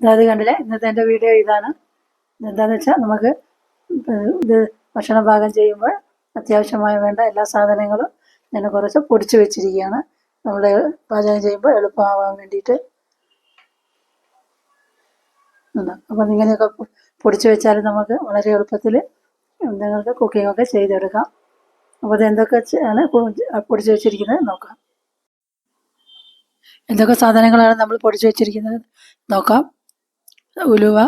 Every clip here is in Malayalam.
അതായത് കണ്ടില്ലേ? ഇന്നത്തെ എന്റെ വീഡിയോ ഇതാണ്. എന്താണെന്ന് വെച്ചാൽ നമുക്ക് ഇത് ഭക്ഷണം പാകം ചെയ്യുമ്പോൾ അത്യാവശ്യമായി വേണ്ട എല്ലാ സാധനങ്ങളും ഞാൻ കുറച്ച് പൊടിച്ചു വെച്ചിരിക്കുകയാണ്. നമ്മൾ പാചകം ചെയ്യുമ്പോൾ എളുപ്പമാവാൻ വേണ്ടിയിട്ട്. അപ്പം ഇങ്ങനെയൊക്കെ പൊടിച്ചു വെച്ചാൽ നമുക്ക് വളരെ എളുപ്പത്തിൽ നിങ്ങൾക്ക് കുക്കിങ്ങൊക്കെ ചെയ്തെടുക്കാം. അപ്പോൾ ഇത് എന്തൊക്കെ ആണ് പൊടിച്ചു വെച്ചിരിക്കുന്നത് നോക്കാം. എന്തൊക്കെ സാധനങ്ങളാണ് നമ്മൾ പൊടിച്ചു വെച്ചിരിക്കുന്നത് നോക്കാം. ഉലുവ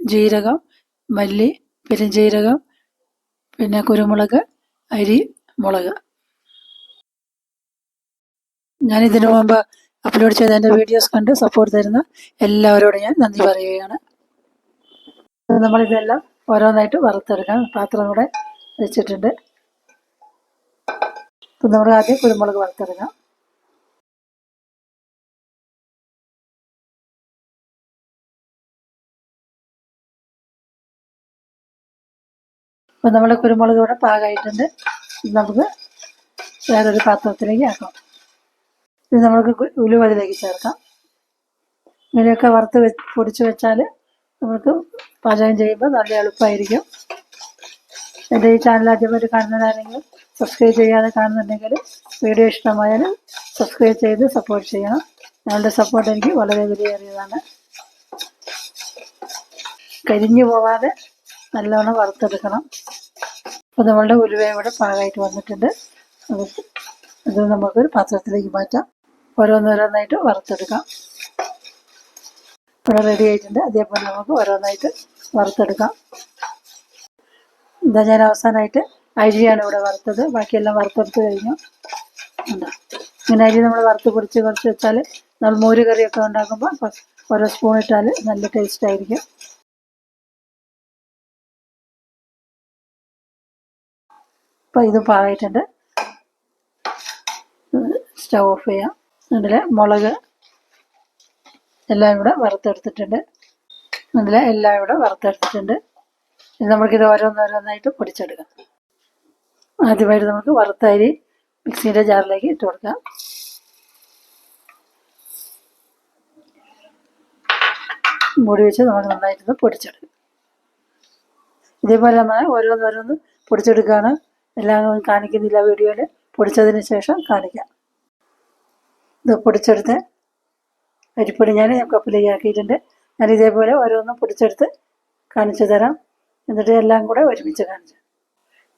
ജീരകം മല്ലി പെരുംജീരകം പിന്നെ കുരുമുളക് അരി മുളക്. ഞാൻ ഇതിനു മുമ്പ് അപ്ലോഡ് ചെയ്ത എന്റെ വീഡിയോസ് കണ്ട് സപ്പോർട്ട് തരുന്ന എല്ലാവരോടും ഞാൻ നന്ദി പറയുകയാണ്. നമ്മളിതെല്ലാം ഓരോന്നായിട്ട് വറുത്തെടുക്കാം. പാത്രം കൂടെ വെച്ചിട്ടുണ്ട്. നമ്മൾ ആദ്യം കുരുമുളക് വറുത്തെടുക്കാം. അപ്പം നമ്മൾ കുരുമുളക് ഇവിടെ പാകമായിട്ടുണ്ട് നമുക്ക് വേറൊരു പാത്രത്തിലേക്ക് ആക്കാം. ഇത് നമുക്ക് ഉലുവ അതിലേക്ക് ചേർക്കാം. ഇങ്ങനെയൊക്കെ വറുത്ത് പൊടിച്ച് വെച്ചാൽ നമുക്ക് പാചകം ചെയ്യുമ്പോൾ നല്ല എളുപ്പമായിരിക്കും എന്റെ ഈ ചാനൽ ആദ്യമായിട്ട് കാണുന്നതാണെങ്കിൽ സബ്സ്ക്രൈബ് ചെയ്യാതെ കാണുന്നുണ്ടെങ്കിൽ വീഡിയോ ഇഷ്ടമായാൽ സബ്സ്ക്രൈബ് ചെയ്ത് സപ്പോർട്ട് ചെയ്യണം. നിങ്ങളുടെ സപ്പോർട്ട് എനിക്ക് വളരെ വിലയേറിയതാണ്. കരിഞ്ഞു പോവാതെ നല്ലവണ്ണം വറുത്തെടുക്കണം. അപ്പോൾ നമ്മളുടെ ഉലുവ ഇവിടെ പാകമായിട്ട് വന്നിട്ടുണ്ട്. അത് ഇത് നമുക്കൊരു പാത്രത്തിലേക്ക് മാറ്റാം. ഓരോന്നോരോന്നായിട്ട് വറുത്തെടുക്കാം. ഇവിടെ റെഡി ആയിട്ടുണ്ട്. അതേപോലെ നമുക്ക് ഓരോന്നായിട്ട് വറുത്തെടുക്കാം. എന്താ ഞാൻ അവസാനമായിട്ട് അരിയാണ് ഇവിടെ വറുത്തത്. ബാക്കിയെല്ലാം വറുത്തെടുത്ത് കഴിഞ്ഞു. ഇങ്ങനെ അരി നമ്മൾ വറുത്ത് പൊടിച്ച് കുറച്ച് വെച്ചാൽ നമ്മൾ മോര് കറിയൊക്കെ ഉണ്ടാക്കുമ്പോൾ ഓരോ സ്പൂൺ ഇട്ടാൽ നല്ല ടേസ്റ്റ് ആയിരിക്കും. അപ്പോൾ ഇത് പാകായിട്ടുണ്ട് സ്റ്റവ് ഓഫ് ചെയ്യാം. അതിൽ മുളക് എല്ലാം ഇവിടെ വറുത്തെടുത്തിട്ടുണ്ട്. അതിൽ എല്ലാം ഇവിടെ വറുത്തെടുത്തിട്ടുണ്ട്. ഇനി നമുക്കിത് ഓരോന്നോരോന്നായിട്ട് പൊടിച്ചെടുക്കാം. ആദ്യമായിട്ട് നമുക്ക് വറുത്തരി മിക്സിയുടെ ജാറിലേക്ക് ഇട്ട് കൊടുക്കാം. മൂടി വെച്ച് നമുക്ക് നന്നായിട്ടൊന്ന് പൊടിച്ചെടുക്കാം. ഇതേപോലെ നമ്മൾ ഓരോന്നോരോന്ന് പൊടിച്ചെടുക്കുകയാണ്. എല്ലാം കാണിക്കുന്നില്ല വീഡിയോയിൽ പൊടിച്ചതിന് ശേഷം കാണിക്കാം. ഇത് പൊടിച്ചെടുത്ത് അരിപ്പൊടി ഞാൻ കപ്പിലേക്ക് ആക്കിയിട്ടുണ്ട്. ഞാൻ ഇതേപോലെ ഓരോന്നും പൊടിച്ചെടുത്ത് കാണിച്ചു തരാം. എന്നിട്ട് എല്ലാം കൂടെ ഒരുമിച്ച് കാണിച്ചു.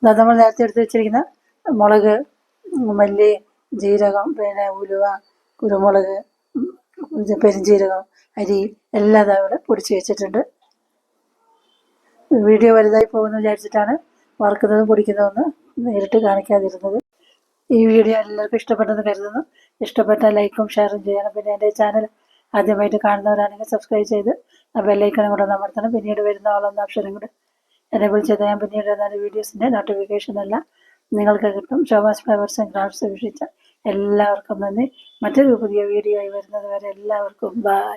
ഇതാ നമ്മൾ നേരത്തെ എടുത്ത് വെച്ചിരിക്കുന്ന മുളക് മല്ലി ജീരകം പിന്നെ ഉലുവ കുരുമുളക് പെരുംജീരകം അരി എല്ലാം ഇതാ പൊടിച്ച് വെച്ചിട്ടുണ്ട്. വീഡിയോ വലുതായി പോകുമെന്ന് വിചാരിച്ചിട്ടാണ് വറുക്കുന്നതും പൊടിക്കുന്നതെന്ന് നേരിട്ട് കാണിക്കാതിരുന്നത്. ഈ വീഡിയോ എല്ലാവർക്കും ഇഷ്ടപ്പെട്ടെന്ന് കരുതുന്നു. ഇഷ്ടപ്പെട്ട ലൈക്കും ഷെയറും ചെയ്യണം. പിന്നെ എന്റെ ചാനൽ ആദ്യമായിട്ട് കാണുന്നവരാണെങ്കിൽ സബ്സ്ക്രൈബ് ചെയ്ത് ആ ബെല്ലൈക്കണം കൂടെ അമർത്തണം. പിന്നീട് വരുന്ന ഓളൊന്ന അക്ഷരം കൂടെ എനേബിൾ ചെയ്ത് ഞാൻ പിന്നീട് വരുന്ന വീഡിയോസിന്റെ നോട്ടിഫിക്കേഷൻ എല്ലാം നിങ്ങൾക്ക് കിട്ടും. ഷോമാസ് ഫ്ലവേഴ്സ് ആൻഡ് ക്രാഫ്റ്റ്സ് വീക്ഷിച്ച എല്ലാവർക്കും നന്ദി. മറ്റൊരു പുതിയ വീഡിയോ ആയി വരുന്നത് വരെ എല്ലാവർക്കും ബൈ